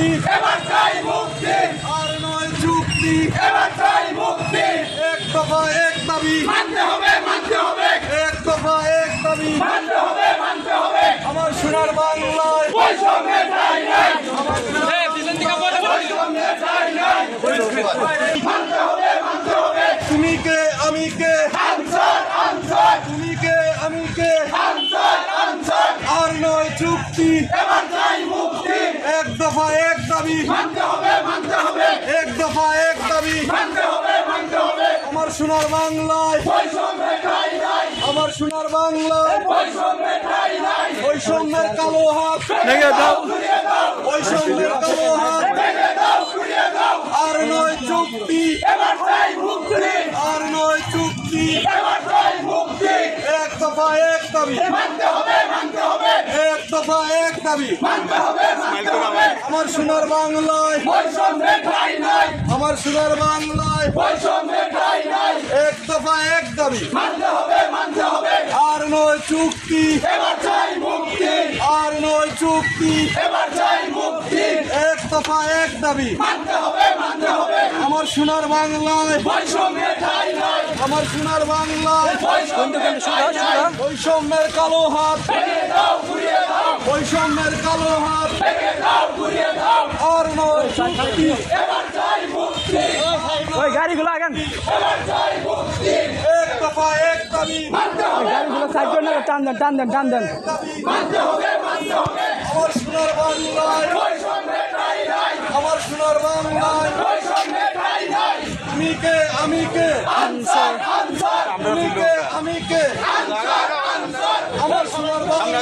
মুক্তি। এবার চাই মুক্তি। আর নয় চুক্তি। এবার চাই মুক্তি। এক দফা এক দাবি। মানতে হবে মানতে হবে। এক দফা এক দাবি। মানতে হবে মানতে হবে। আমার সোনার বাংলায়। বৈষম্যের ঠাঁই নাই। বৈষম্যের ঠাঁই নাই। মানতে হবে মানতে হবে। তুমি কে আমি কে? Answer answer. তুমি কে আমি কে? Answer answer. আর নয় চুক্তি। এবার চাই মুক্তি। এক দফা দাবি। মানতে হবে মানতে হবে। এক দফা এক দাবি। মানতে হবে মানতে হবে। আমার সোনার বাংলায়। বৈষম্যের ঠাঁই নাই। আমার সোনার বাংলায়। বৈষম্যের ঠাঁই নাই। বৈষম্যের কালো হাত। ভেঙে দাও। বৈষম্যের কালো হাত। ভেঙে দাও ঘুরিয়ে দাও। আর নয় চুক্তি। এবার চাই মুক্তি। আর নয় চুক্তি। এবার চাই মুক্তি। এক দফা এক দাবি। মানতে হবে মানতে হবে। এক দফা এক দাবি। আমার সোনার বাংলায়। আমার সোনার বাংলায়। এক দফা এক দাবি। আর নয় চুক্তি। আর নয় চুক্তি। এক দফা এক দাবি। আমার সোনার বাংলায়। আমার সোনার বাংলায়। বৈষম্যের কালো হাত। বৈষম্যের কালো হাত। আর নয় ওই গাড়িগুলো আগান। এক দফা এক দাবি। গাড়িগুলো সাইড করে না টান দেন টান দেন টান দেন। আমার সোনার বাংলায় বৈষম্যের ঠাঁই নাই আমার সোনার বাংলায় বৈষম্যের ঠাঁই নাই তুমি কে আমি কে আনসার আনসার তুমি কে আমি কে আনসার আনসার আমার সোনার বাংলা